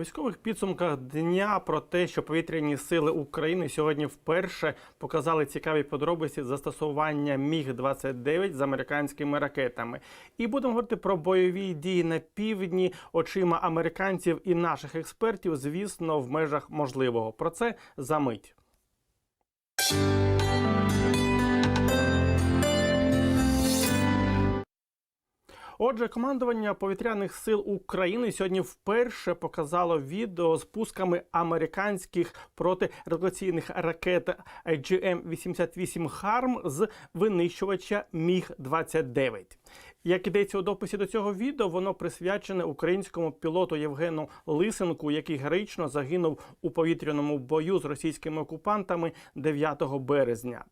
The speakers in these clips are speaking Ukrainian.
Військових підсумках дня про те, що повітряні сили України сьогодні вперше показали цікаві подробиці застосування Міг 29 з американськими ракетами. І будемо говорити про бойові дії на півдні очима американців і наших експертів, звісно, в межах можливого. Про це за мить. Отже, командування повітряних сил України сьогодні вперше показало відео з пусками американських протирадіаційних ракет GM-88 «Харм» з винищувача Міг 29 Як ідеться у дописі до цього відео, воно присвячене українському пілоту Євгену Лисенку, який героїчно загинув у повітряному бою з російськими окупантами 9 березня.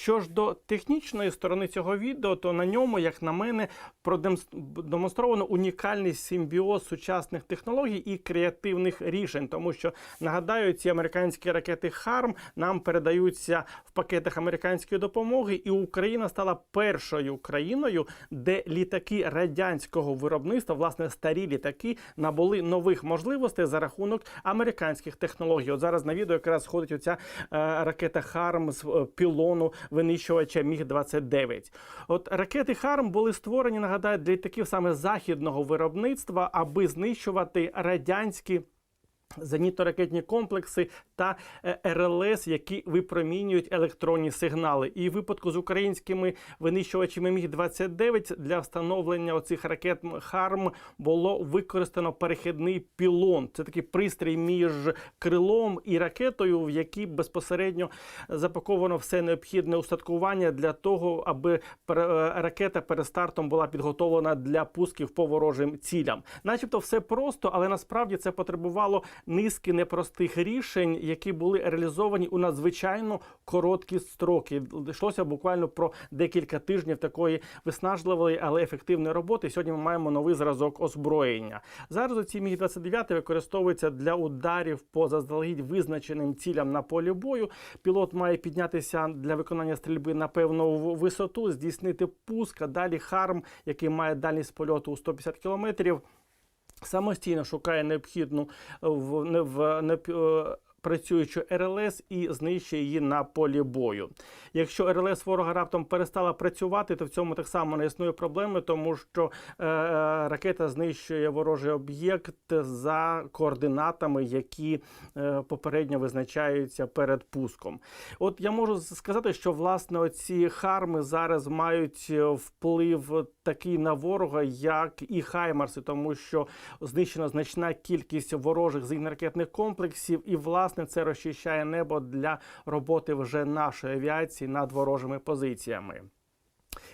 Що ж до технічної сторони цього відео, то на ньому, як на мене, продемонстровано унікальний симбіоз сучасних технологій і креативних рішень, тому що нагадаю, ці американські ракети Харм нам передаються в пакетах американської допомоги, і Україна стала першою країною, де літаки радянського виробництва, власне, старі літаки, набули нових можливостей за рахунок американських технологій. От зараз на відео якраз сходить оця е, ракета Харм з е, пілону винищувача Міг 29 От ракети Харм були створені, нагадаю, для літаків саме західного виробництва, аби знищувати радянські. Зенітно-ракетні комплекси та е, РЛС, які випромінюють електронні сигнали, і в випадку з українськими винищувачами Міг 29 для встановлення оцих ракет ХАРМ було використано перехідний пілон. Це такий пристрій між крилом і ракетою, в якій безпосередньо запаковано все необхідне устаткування для того, аби е, ракета перед стартом була підготовлена для пусків по ворожим цілям. Начебто, все просто, але насправді це потребувало низки непростих рішень, які були реалізовані у надзвичайно короткі строки. Йшлося буквально про декілька тижнів такої виснажливої, але ефективної роботи. Сьогодні ми маємо новий зразок озброєння. Зараз ці міг 29 використовуються для ударів по заздалегідь визначеним цілям на полі бою. Пілот має піднятися для виконання стрільби на певну висоту, здійснити пуск. а Далі харм, який має дальність польоту у 150 кілометрів. Самостійно шукає необхідну в в не працюючу РЛС і знищує її на полі бою. Якщо РЛС ворога раптом перестала працювати, то в цьому так само не існує проблеми, тому що е, ракета знищує ворожий об'єкт за координатами, які е, попередньо визначаються перед пуском. От я можу сказати, що власне оці харми зараз мають вплив такий на ворога, як і Хаймарси, тому що знищена значна кількість ворожих зенітно-ракетних комплексів, і власне це розчищає небо для роботи вже нашої авіації над ворожими позиціями.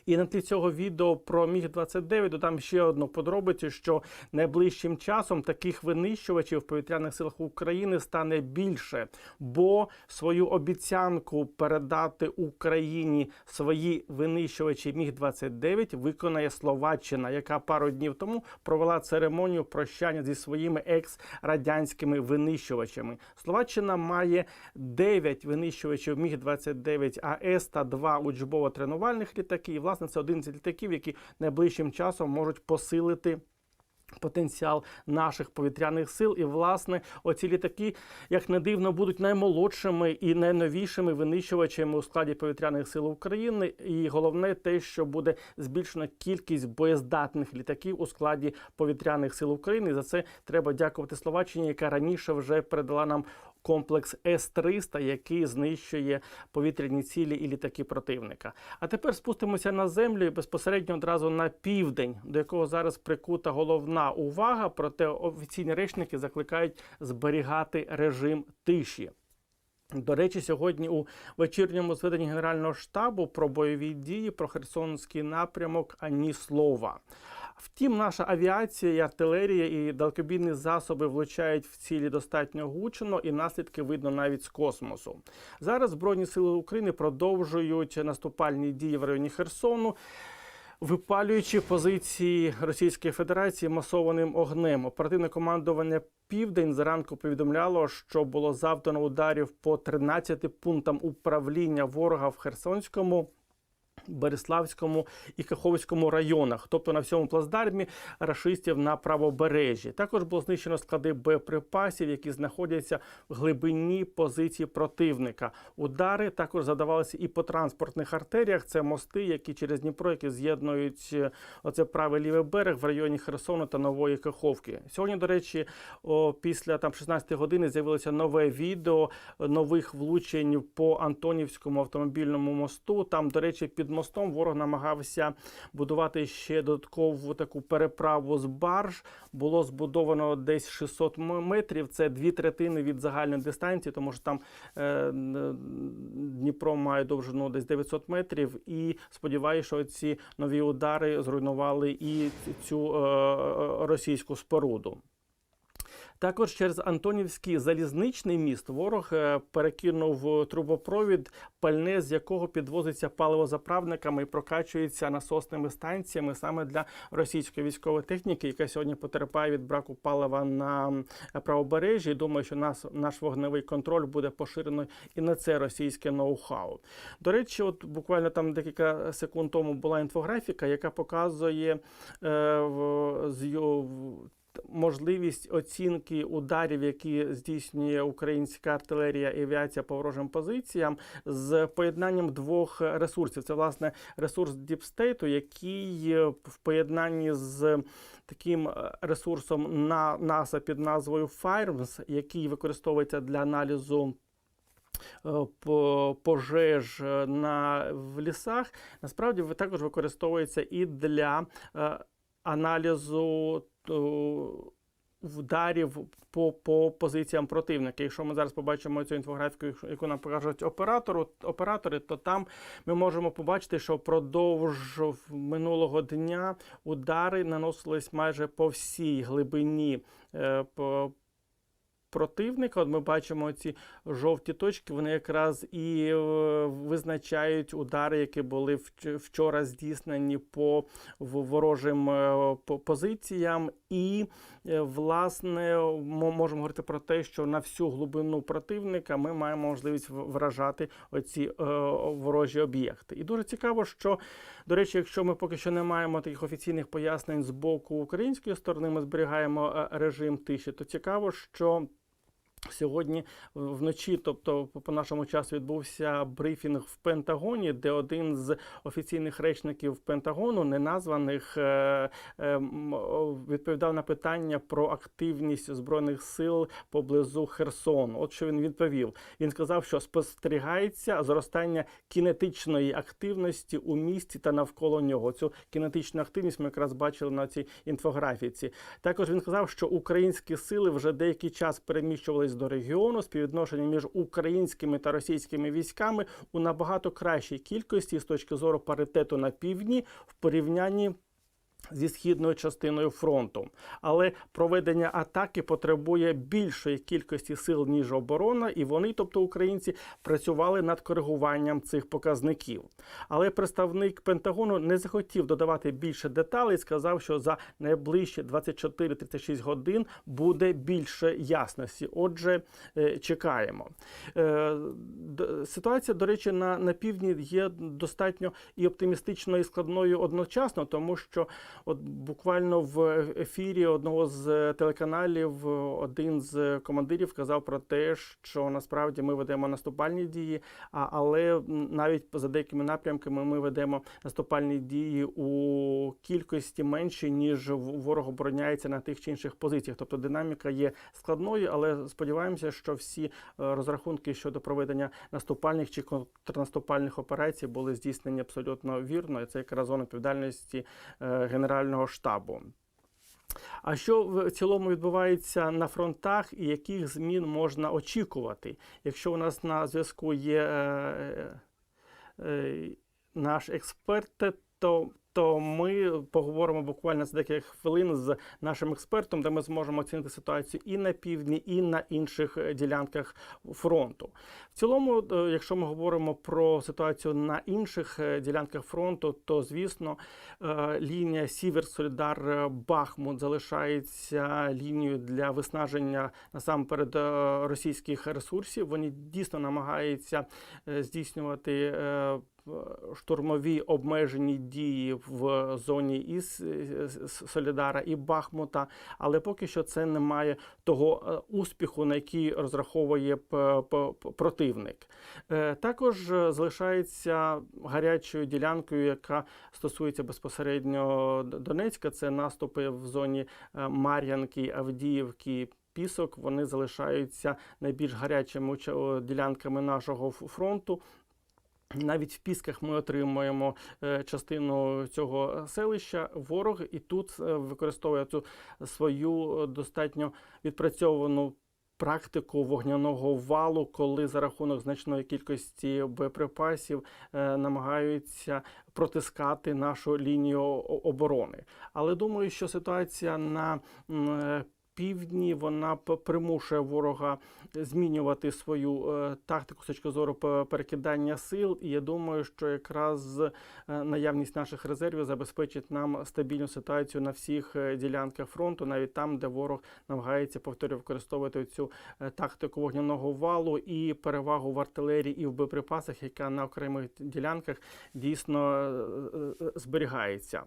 І на тлі цього відео про міг 29 додам ще одну подробицю, що найближчим часом таких винищувачів в повітряних силах України стане більше, бо свою обіцянку передати Україні свої винищувачі міг 29 виконає Словаччина, яка пару днів тому провела церемонію прощання зі своїми екс-радянськими винищувачами. Словаччина має 9 винищувачів міг 29 АЕС та 2 учбово-тренувальних літаки. І власне це один з літаків, які найближчим часом можуть посилити. Потенціал наших повітряних сил, і власне оці літаки, як не дивно, будуть наймолодшими і найновішими винищувачами у складі повітряних сил України. І головне те, що буде збільшена кількість боєздатних літаків у складі повітряних сил України. І за це треба дякувати Словаччині, яка раніше вже передала нам комплекс С-300, який знищує повітряні цілі і літаки противника. А тепер спустимося на землю і безпосередньо одразу на південь, до якого зараз прикута головна увага. Проте офіційні речники закликають зберігати режим тиші. До речі, сьогодні у вечірньому зведенні Генерального штабу про бойові дії про Херсонський напрямок ані слова. Втім, наша авіація, і артилерія і далекобійні засоби влучають в цілі достатньо гучно, і наслідки видно навіть з космосу. Зараз Збройні сили України продовжують наступальні дії в районі Херсону. Випалюючи позиції Російської Федерації масованим огнем, оперативне командування Південь зранку повідомляло, що було завдано ударів по 13 пунктам управління ворога в Херсонському Береславському і Каховському районах, тобто на всьому плацдармі рашистів на правобережжі. Також було знищено склади боєприпасів, які знаходяться в глибині позиції противника. Удари також задавалися і по транспортних артеріях. Це мости, які через Дніпро, які з'єднують е, оце правий лівий берег в районі Херсону та Нової Каховки. Сьогодні, до речі, о, після там 16 години з'явилося нове відео нових влучень по Антонівському автомобільному мосту. Там, до речі, під мостом ворог намагався будувати ще додаткову таку переправу з барж. Було збудовано десь 600 метрів. Це дві третини від загальної дистанції, тому що там е, Дніпро має довжину десь 900 метрів. І сподіваюся, що ці нові удари зруйнували і цю е, е, російську споруду. Також через Антонівський залізничний міст ворог е, перекинув трубопровід, пальне з якого підвозиться паливозаправниками і прокачується насосними станціями саме для російської військової техніки, яка сьогодні потерпає від браку палива на м, правобережжі. Думаю, що нас наш вогневий контроль буде поширено і на це російське ноу-хау. До речі, от буквально там декілька секунд тому була інфографіка, яка показує е, в, з можливість оцінки ударів, які здійснює українська артилерія і авіація по ворожим позиціям, з поєднанням двох ресурсів. Це власне ресурс Діпстейту, який е, в поєднанні з таким е, ресурсом на НАСА під назвою FIREMS, який використовується для аналізу. е, Пожеж на в лісах насправді також використовується і для аналізу то, вдарів по, по позиціям противника. Якщо ми зараз побачимо цю інфографіку, яку- яку нам покажуть оператору, оператори, то там ми можемо побачити, що впродовж минулого дня удари наносились майже по всій глибині. е, по, Противника, от ми бачимо ці жовті точки, вони якраз і е, визначають удари, які були вчора здійснені по ворожим е, позиціям. І, е, власне, мо- можемо говорити про те, що на всю глибину противника ми маємо можливість вражати оці ворожі об'єкти. І дуже цікаво, що, до речі, якщо ми поки що не маємо таких офіційних пояснень з боку української сторони, ми зберігаємо режим тиші, то цікаво, що. Сьогодні вночі, тобто по- нашому часу, відбувся брифінг в Пентагоні, де один з офіційних речників Пентагону, неназваних, е, е, відповідав на питання про активність збройних сил поблизу Херсону. От що він відповів. Він сказав, що спостерігається зростання кінетичної активності у місті та навколо нього. Цю кінетичну активність ми якраз бачили на цій інфографіці. Також він сказав, що українські сили вже деякий час переміщувались до регіону. Співвідношення між українськими та російськими військами у набагато кращій кількості з точки зору паритету на півдні в порівнянні. Зі східною частиною фронту, але проведення атаки потребує більшої кількості сил ніж оборона, і вони, тобто українці, працювали над коригуванням цих показників. Але представник Пентагону не захотів додавати більше деталей. Сказав, що за найближчі 24-36 годин буде більше ясності. Отже, е, чекаємо. Е, Ситуація, до речі, на, на півдні є достатньо і оптимістичною, і складною одночасно, тому що от буквально в ефірі одного з телеканалів один з командирів казав про те, що насправді ми ведемо наступальні дії, але навіть за деякими напрямками ми ведемо наступальні дії у кількості менші, ніж ворог обороняється на тих чи інших позиціях. Тобто динаміка є складною, але сподіваємося, що всі е, розрахунки щодо проведення наступальних чи контрнаступальних операцій були здійснені абсолютно вірно. І це якраз зона відповідальності е, Генерального штабу. А що в цілому відбувається на фронтах і яких змін можна очікувати? Якщо у нас на зв'язку є е, е, наш експерт, то, то ми поговоримо буквально за декілька хвилин з нашим експертом, де ми зможемо оцінити ситуацію і на півдні, і на інших е, ділянках фронту. В цілому, е, якщо ми говоримо про ситуацію на інших е, ділянках фронту, то звісно лінія Сівер Солідар Бахмут залишається лінією для виснаження насамперед російських ресурсів. Вони дійсно намагаються здійснювати. Штурмові обмежені дії в зоні і С- С- Солідара, і Бахмута, але поки що це не має того е, успіху, на який розраховує противник. Е, Також е, залишається гарячою ділянкою, яка стосується безпосередньо Донецька. Це наступи в зоні Мар'янки, Авдіївки. Пісок вони залишаються найбільш гарячими ділянками нашого фронту. Навіть в Пісках ми отримуємо е, частину цього селища. Ворог і тут е, використовує цю свою е, достатньо відпрацьовану практику вогняного валу, коли за рахунок значної кількості боєприпасів е, намагаються протискати нашу лінію оборони. Але думаю, що ситуація на півдні вона примушує ворога змінювати свою е, тактику з точки зору перекидання сил. І я думаю, що якраз е, наявність наших резервів забезпечить нам стабільну ситуацію на всіх е, ділянках фронту, навіть там, де ворог намагається повторюю використовувати цю тактику вогняного валу і перевагу в артилерії і в боєприпасах, яка на окремих ділянках дійсно зберігається.